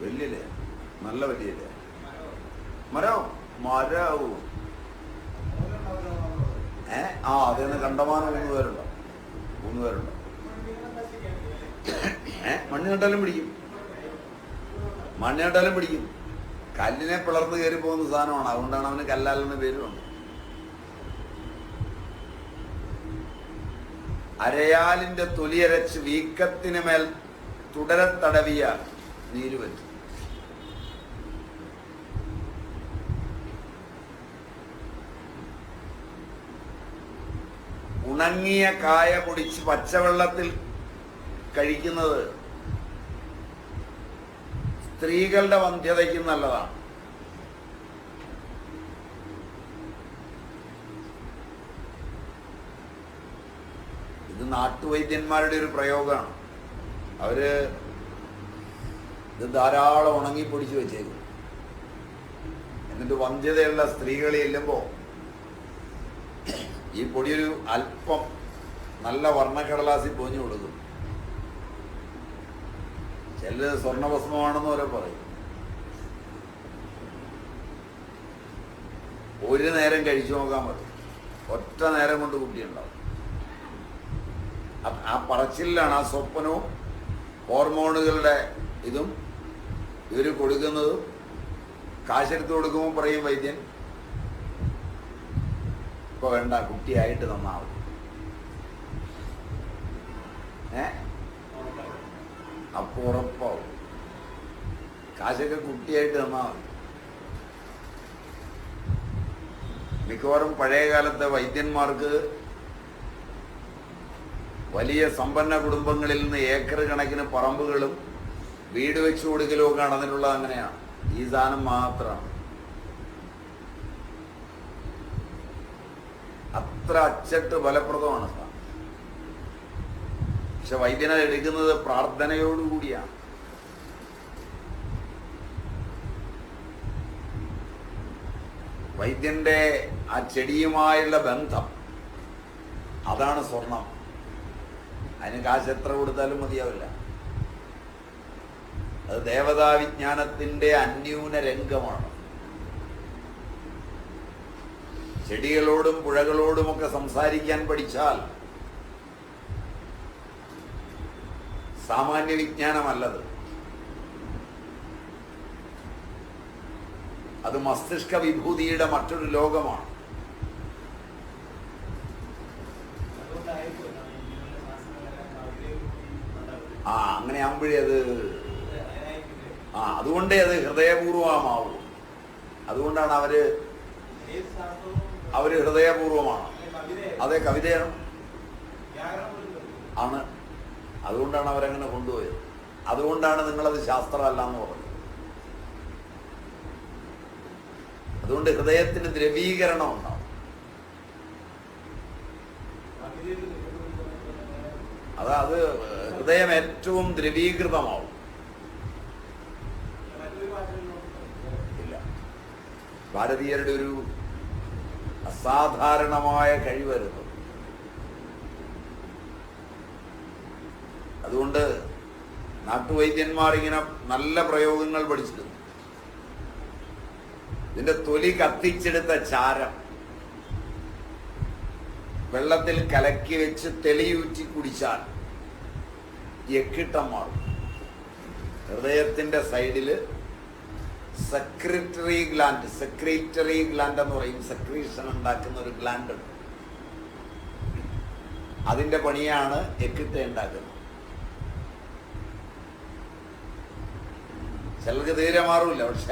വലിയ നല്ല വലിയ മരോ? മരം മരവും. ഏ? ആ അതേന്ന് കണ്ടമാനം മൂന്ന് പേരുണ്ടോ. മൂന്ന് പേരുണ്ടോ. ഏ? മണ്ണ് കണ്ടാലും പിടിക്കും. മണ്ണ് കണ്ടാലും പിടിക്കും. കല്ലിനെ പിളർന്ന് കയറി പോകുന്ന സാധനമാണ്. അതുകൊണ്ടാണ് അവന് കല്ലാലെന്ന് പേരുണ്ട് അരയാലിന്റെ തൊലിയരച്ച് വീക്കത്തിന് മേൽ തുടരെ തടവിയ നീര് വരും. ഉണങ്ങിയ കായ പൊടിച്ച് പച്ചവെള്ളത്തിൽ കഴിക്കുന്നത് സ്ത്രീകളുടെ വന്ധ്യതയ്ക്ക് നല്ലതാണ്. ഇത് നാട്ടുവൈദ്യന്മാരുടെ ഒരു പ്രയോഗമാണ്. അവർ ഇത് ധാരാളം ഉണങ്ങി പൊടിച്ചു വെച്ചേക്കും. എന്നിട്ട് വന്ധ്യതയുള്ള സ്ത്രീകൾ ചെല്ലുമ്പോൾ ഈ പൊടിയൊരു അല്പം നല്ല വർണക്കടലാസിൽ പൊഞ്ഞു കൊടുക്കും. ചിലത് സ്വർണഭസ്മമാണെന്ന് വരെ പറയും. ഒരു നേരം കഴിച്ചു നോക്കാൻ പറ്റും. ഒറ്റ നേരം കൊണ്ട് കുട്ടിയുണ്ടാവും. ആ പറച്ചിലാണ് ആ സ്വപ്നവും ഹോർമോണുകളുടെ ഇതും ഇവർ കൊടുക്കുന്നതും കാശെടുത്ത് കൊടുക്കുമ്പോൾ പറയും വൈദ്യൻ ഇപ്പൊ വേണ്ട കുട്ടിയായിട്ട് നന്നാവും ഏ? അപ്പൊ ഉറപ്പാവും. കാശൊക്കെ കുട്ടിയായിട്ട് നന്നാവും മിക്കവാറും പഴയ കാലത്തെ വൈദ്യന്മാർക്ക് വലിയ സമ്പന്ന കുടുംബങ്ങളിൽ നിന്ന് ഏക്കർ കണക്കിന് പറമ്പുകളും വീട് വെച്ച് കൊടുക്കലോ നടന്നിട്ടുള്ളത് അങ്ങനെയാണ് ഈ സാധനം മാത്രമാണ് അത്ര അച്ചട്ട് ഫലപ്രദമാണ് പക്ഷെ വൈദ്യനെ എടുക്കുന്നത് പ്രാർത്ഥനയോടുകൂടിയാണ് വൈദ്യന്റെ ആ ചെടിയുമായുള്ള ബന്ധം അതാണ് സ്വർണം. അതിന് കാശ് എത്ര കൊടുത്താലും മതിയാവില്ല. അത് ദേവതാ വിജ്ഞാനത്തിന്റെ അന്യൂന രംഗമാണ് ചെടികളോടും പുഴകളോടുമൊക്കെ സംസാരിക്കാൻ പഠിച്ചാൽ സാമാന്യ വിജ്ഞാനമല്ലത്. അത് മസ്തിഷ്ക വിഭൂതിയുടെ മറ്റൊരു ലോകമാണ്. ആ അങ്ങനെ ആകുമ്പോഴേ അത് ആ അതുകൊണ്ടേ അത് ഹൃദയപൂർവമാവൂ അതുകൊണ്ടാണ് അവർ അവർ ഹൃദയപൂർവമാണ് അതെ കവിതയാണ്. ആണ്. അതുകൊണ്ടാണ് അവരങ്ങനെ കൊണ്ടുപോയത്. അതുകൊണ്ടാണ് നിങ്ങളത് ശാസ്ത്രമല്ല എന്ന് പറഞ്ഞത്. അതുകൊണ്ട് ഹൃദയത്തിന് ദ്രവീകരണം ഉണ്ടാവും. അത് അത് ഹൃദയം ഏറ്റവും ദ്രവീകൃതമാവും. ഭാരതീയരുടെ ഒരു അസാധാരണമായ കഴിവായിരുന്നു. അതുകൊണ്ട് നാട്ടുവൈദ്യന്മാർ ഇങ്ങനെ നല്ല പ്രയോഗങ്ങൾ പഠിച്ചിരുന്നു. ഇതിന്റെ തൊലി കത്തിച്ചെടുത്ത ചാരം വെള്ളത്തിൽ കലക്കി വെച്ച് തെളിയൂറ്റി കുടിച്ചാൽ യക്കിട്ടം മാറും. ഹൃദയത്തിന്റെ സൈഡിൽ സെക്രട്ടറി ഗ്ലാൻഡ് സെക്രട്ടറി ഗ്ലാൻഡ് എന്ന് പറയും. സെക്രീഷൻ ഉണ്ടാക്കുന്ന ഒരു ഗ്ലാൻഡ് ഉണ്ട്. അതിന്റെ പണിയാണ് എക്കിട്ട ഉണ്ടാക്കുന്നത്. ചിലർക്ക് തീരെ മാറൂല്ല പക്ഷെ